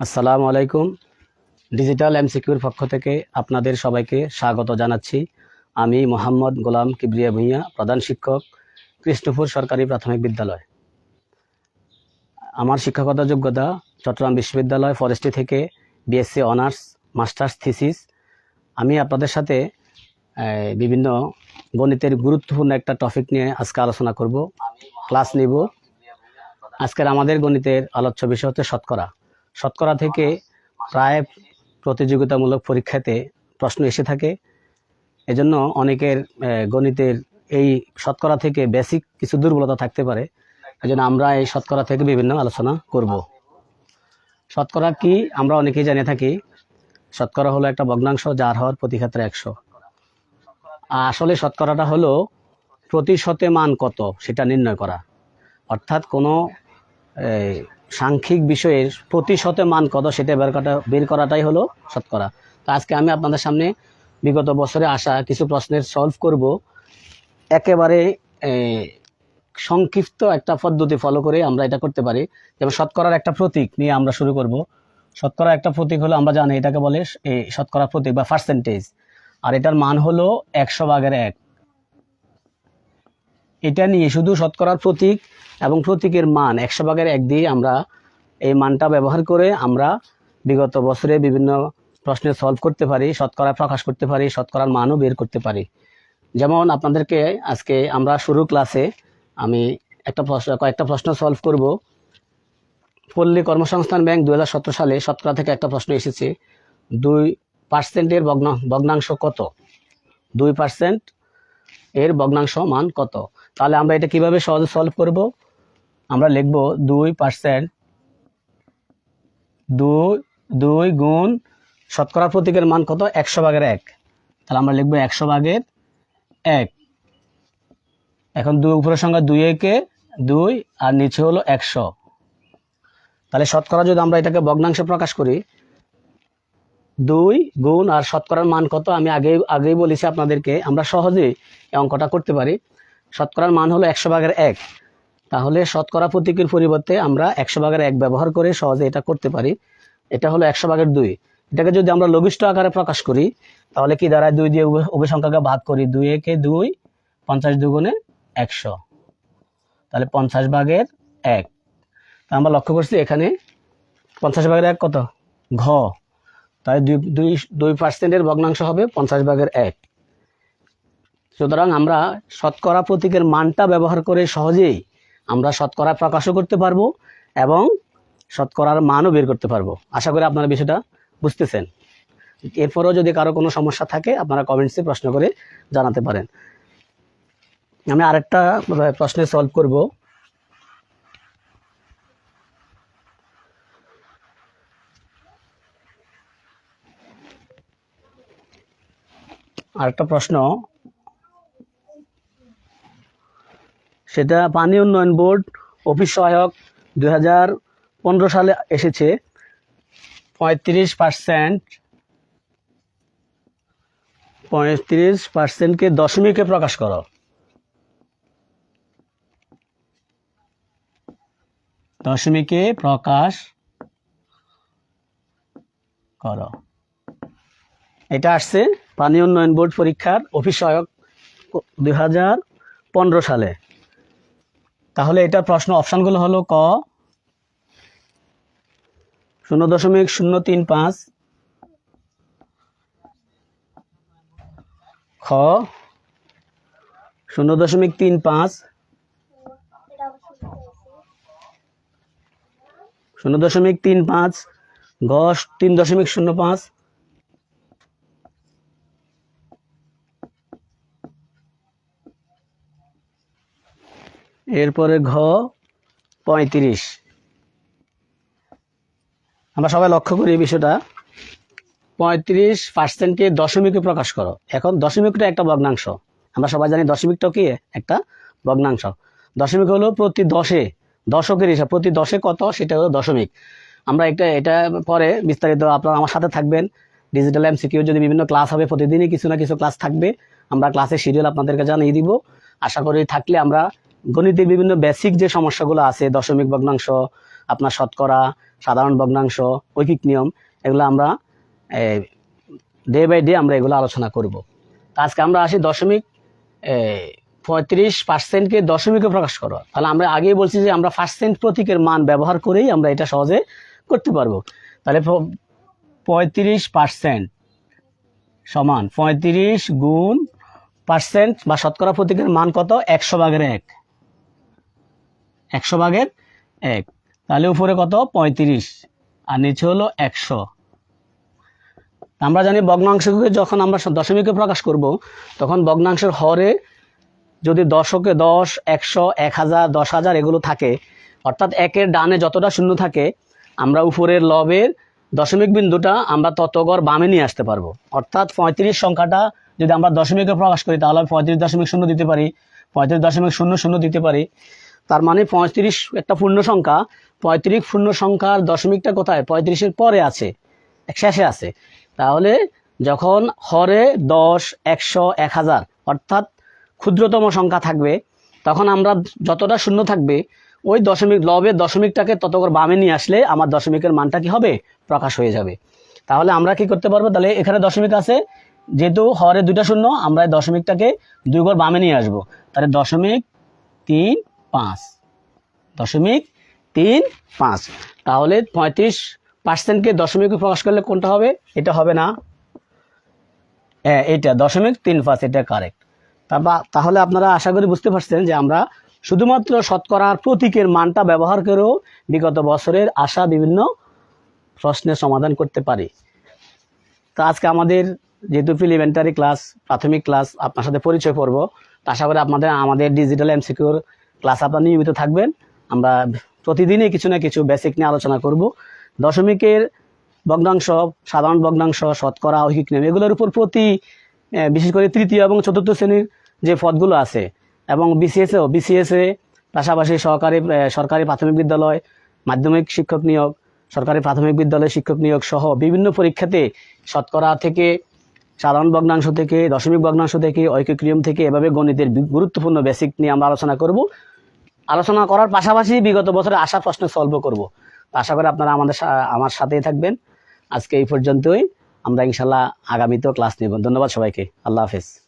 আসসালামু আলাইকুম। ডিজিটাল এমসিকিউর পক্ষ থেকে আপনাদের সবাইকে স্বাগত জানাচ্ছি। আমি মোহাম্মদ গোলাম কিবরিয়া ভূঁইয়া, প্রধান শিক্ষক, কৃষ্ণপুর সরকারি প্রাথমিক বিদ্যালয়। আমার শিক্ষকতা যোগ্যতা চট্টগ্রাম বিশ্ববিদ্যালয় ফরেস্ট্রি থেকে বিএসসি অনার্স মাস্টার্স থিসিস আমি আপনাদের সাথে বিভিন্ন গণিতের গুরুত্বপূর্ণ একটা টপিক নিয়ে আজকে আলোচনা করব। ক্লাস নিব। আজকের আমাদের গণিতের আলোচ্য বিষয় হচ্ছে শতকরা। শতকরা থেকে প্রায় প্রতিযোগিতামূলক পরীক্ষাতে প্রশ্ন এসে থাকে। এজন্য অনেকের গণিতের এই শতকরা থেকে বেসিক কিছু দুর্বলতা থাকতে পারে। এজন্য আমরা এই শতকরা থেকে বিভিন্ন আলোচনা করব। শতকরা কি? আমরা অনেকেই জেনে থাকি, শতকরা হলো একটা ভগ্নাংশ যার হওয়ার প্রতি ক্ষেত্রে একশো। আসলে শতকরাটা হলো প্রতিশতে মান কত সেটা নির্ণয় করা। অর্থাৎ কোনো সাংখ্যিক বিষয়ের প্রতি শতে মান কত সেটা বের করা বের করাটাই হলো শতকরা। তো আজকে আমি আপনাদের সামনে বিগত বছরে আসা কিছু প্রশ্নের সলভ করব। একেবারে সংক্ষিপ্ত একটা পদ্ধতি ফলো করে আমরা এটা করতে পারি। যেমন শতকরার একটা প্রতীক নিয়ে আমরা শুরু করব। শতকরা একটা প্রতীক হলো, আমরা জানি এটাকে বলে শতকরা প্রতীক বা পার্সেন্টেজ আর এটার মান হলো একশো ভাগের এক। এটা নিয়ে শুধু শতকরার প্রতীক এবং প্রতীকের মান একশো ভাগের এক দিয়ে আমরা এই মানটা ব্যবহার করে আমরা বিগত বছরে বিভিন্ন প্রশ্নে সলভ করতে পারি, শতকরা প্রকাশ করতে পারি, শতকরার মানও বের করতে পারি। যেমন আপনাদেরকে আজকে আমরা শুরু ক্লাসে আমি একটা প্রশ্ন, কয়েকটা প্রশ্ন সলভ করব। পল্লী কর্মসংস্থান ব্যাংক দু হাজার সতেরো সালে শতকরা থেকে একটা প্রশ্ন এসেছে, দুই পার্সেন্টের ভগ্ন, ভগ্নাংশ কত? দুই পার্সেন্ট এর ভগ্নাংশ মান কত? তাহলে আমরা এটা কীভাবে সহজে সলভ করব? আমরা লিখব দুই পার্সেন্ট, দুই দুই গুণ শতকরা প্রতীকের মান কত? একশো ভাগের এক। তাহলে আমরা লিখব একশো ভাগের এক। এখন দুই উপরের সংখ্যা দুই একে দুই আর নিচে হলো একশো। তাহলে শতকরা যদি আমরা এটাকে ভগ্নাংশে প্রকাশ করি, দুই গুণ আর শতকরার মান কত? আমি আগে আগেই বলেছি আপনাদেরকে, আমরা সহজেই এই অঙ্কটা করতে পারি। শতকরার মান হলো একশো ভাগের এক। তাহলে শতকরা প্রতীকের পরিবর্তে আমরা একশো ভাগের এক ব্যবহার করে সহজে এটা করতে পারি। এটা হলো একশো ভাগের দুই। এটাকে যদি আমরা লঘিষ্ঠ আকারে প্রকাশ করি, তাহলে কি দাঁড়ায় দুই দিয়ে উভয় ভাগ করি? দুই একে দুই, পঞ্চাশ দুগুণে একশো। তাহলে পঞ্চাশ ভাগের এক। তা আমরা লক্ষ্য করছি এখানে পঞ্চাশ ভাগের এক কত? ঘ। তাই দুই দুই দুই পার্সেন্টের ভগ্নাংশ হবে পঞ্চাশ ভাগের এক। সুতরাং আমরা শতকরা প্রতীকের মানটা ব্যবহার করে সহজেই আমরা শতকরা প্রকাশও করতে পারব এবং শতকরার মানও বের করতে পারব। আশা করি আপনারা বিষয়টা বুঝতেছেন। এরপরেও যদি কারও কোনো সমস্যা থাকে, আপনারা কমেন্টসে প্রশ্ন করে জানাতে পারেন। আমি আরেকটা প্রশ্নে সলভ করব। আরেকটা প্রশ্ন সেটা পানি উন্নয়ন বোর্ড অফিস সহায়ক দুই হাজার পনেরো সালে এসেছে। পঁয়ত্রিশ পার্সেন্ট পঁয়ত্রিশ পার্সেন্টকে দশমিকে প্রকাশ করো। দশমিকে প্রকাশ করো। এটা আসছে পানি উন্নয়ন বোর্ড পরীক্ষার অফিস সহায়ক দুই হাজার পনেরো সালে। তাহলে এটার প্রশ্ন অপশানগুলো হলো ক, শূন্য দশমিক শূন্য তিন পাঁচ, খ, শূন্য দশমিক তিন পাঁচ, শূন্য দশমিক তিন পাঁচ গ তিন দশমিক শূন্য পাঁচ এরপরে ঘ, পঁয়ত্রিশ। আমরা সবাই লক্ষ্য করি এই বিষয়টা। পঁয়ত্রিশ পার্সেন্টকে দশমিকে প্রকাশ করো। এখন দশমিকটা একটা ভগ্নাংশ। আমরা সবাই জানি দশমিকটা কি? একটা ভগ্নাংশ। দশমিক হলো প্রতি দশে, দশকের হিসাব। প্রতি দশে কত? সেটা হলো দশমিক। আমরা এটা এটা পরে বিস্তারিত আপনারা আমার সাথে থাকবেন। ডিজিটাল এমসিকিউ যদি বিভিন্ন ক্লাস হবে, প্রতিদিনই কিছু না কিছু ক্লাস থাকবে। আমরা ক্লাসের শিডিউল আপনাদেরকে জানিয়ে দিব। আশা করি থাকলে আমরা গণিতের বিভিন্ন বেসিক যে সমস্যাগুলো আছে, দশমিক ভগ্নাংশ, আপনার শতকরা, সাধারণ ভগ্নাংশ, ঐকিক নিয়ম, এগুলো আমরা ডে বাই ডে আমরা এগুলো আলোচনা করব। আজকে আমরা আসি দশমিক পঁয়ত্রিশ পার্সেন্টকে দশমিকে প্রকাশ করো। তাহলে আমরা আগেই বলছি যে আমরা পার্সেন্ট প্রতীকের মান ব্যবহার করেই আমরা এটা সহজে করতে পারব। তাহলে পঁয়ত্রিশ পার্সেন্ট সমান পঁয়ত্রিশ গুণ পার্সেন্ট বা শতকরা প্রতীকের মান কত? একশো ভাগের এক। একশো ভাগের এক। তাহলে উপরে কত? পঁয়ত্রিশ। আর নিচে হলো একশো। আমরা জানি ভগ্নাংশকে যখন আমরা দশমিকে প্রকাশ করব, তখন ভগ্নাংশের হরে যদি দশকে দশ, একশো, এক হাজার, দশ হাজার এগুলো থাকে, অর্থাৎ একের ডানে যতটা শূন্য থাকে, আমরা উপরের লবের দশমিক বিন্দুটা আমরা ততগর বামে নিয়ে আসতে পারব। অর্থাৎ পঁয়ত্রিশ সংখ্যাটা যদি আমরা দশমিকে প্রকাশ করি, তাহলে পঁয়ত্রিশ দশমিক শূন্য দিতে পারি, পঁয়ত্রিশ দশমিক শূন্য শূন্য দিতে পারি। তার মানে পঁয়ত্রিশ একটা পূর্ণ সংখ্যা, পঁয়ত্রিশ পূর্ণ সংখ্যার দশমিকটা কোথায়? পঁয়ত্রিশের পরে আছে শেষে আছে। তাহলে যখন হরে দশ, একশো, এক হাজার, অর্থাৎ ক্ষুদ্রতম সংখ্যা থাকবে, তখন আমরা যতটা শূন্য থাকবে, ওই দশমিক লবের দশমিকটাকে তত করে বামে নিয়ে আসলে আমার দশমিকের মানটা কি হবে? প্রকাশ হয়ে যাবে। তাহলে আমরা কি করতে পারব? তাহলে এখানে দশমিক আছে, যেহেতু হরে দুইটা শূন্য, আমরা দশমিকটাকে দুই ঘর বামে নিয়ে আসব। তাহলে দশমিক তিন পাঁচ। দশমিক তিন পাঁচ। তাহলে পঁয়ত্রিশ পার্সেন্টকে দশমিকে প্রকাশ করলে কোনটা হবে? এটা হবে না। হ্যাঁ এটা দশমিক তিন পাঁচ, এটা কারেক্ট তারপর, তাহলে আপনারা আশা করি বুঝতে পারছেন যে আমরা শুধুমাত্র শতকরার প্রতীকের মানটা ব্যবহার করেও বিগত বছরের আসা বিভিন্ন প্রশ্নের সমাধান করতে পারি। তো আজকে আমাদের যেহেতু প্রিলিমেন্টারি ক্লাস প্রাথমিক ক্লাস আপনার সাথে পরিচয় করব। আশা করি আপনাদের, আমাদের ডিজিটাল এমসিকিউর ক্লাস আপনারা নিয়মিত থাকবেন। আমরা প্রতিদিনই কিছু না কিছু বেসিক নিয়ে আলোচনা করব। দশমিকের ভগ্নাংশ, সাধারণ ভগ্নাংশ, শতকরা, ঐকিক নিয়ম, এগুলোর উপর প্রতি বিশেষ করে তৃতীয় এবং চতুর্থ শ্রেণির যে পদগুলো আছে, এবং বিসিএসও বিসিএসএ পাশাপাশি সহকারী সরকারি প্রাথমিক বিদ্যালয়, মাধ্যমিক শিক্ষক নিয়োগ, সরকারি প্রাথমিক বিদ্যালয় শিক্ষক নিয়োগ সহ বিভিন্ন পরীক্ষাতে শতকরা থেকে সাধারণ ভগ্নাংশ থেকে, দশমিক ভগ্নাংশ থেকে, ঐকিক নিয়ম থেকে এভাবে গণিতের গুরুত্বপূর্ণ বেসিক নিয়ে আমরা আলোচনা করব। আলোচনা করার পাশাপাশি বিগত বছরে আসা প্রশ্ন সলভ করব। আশা করি আপনারা আমাদের আমার সাথেই থাকবেন। আজকে এই পর্যন্তই। আমরা ইনশাল্লাহ আগামীতেও ক্লাস নেব। ধন্যবাদ সবাইকে। আল্লাহ হাফেজ।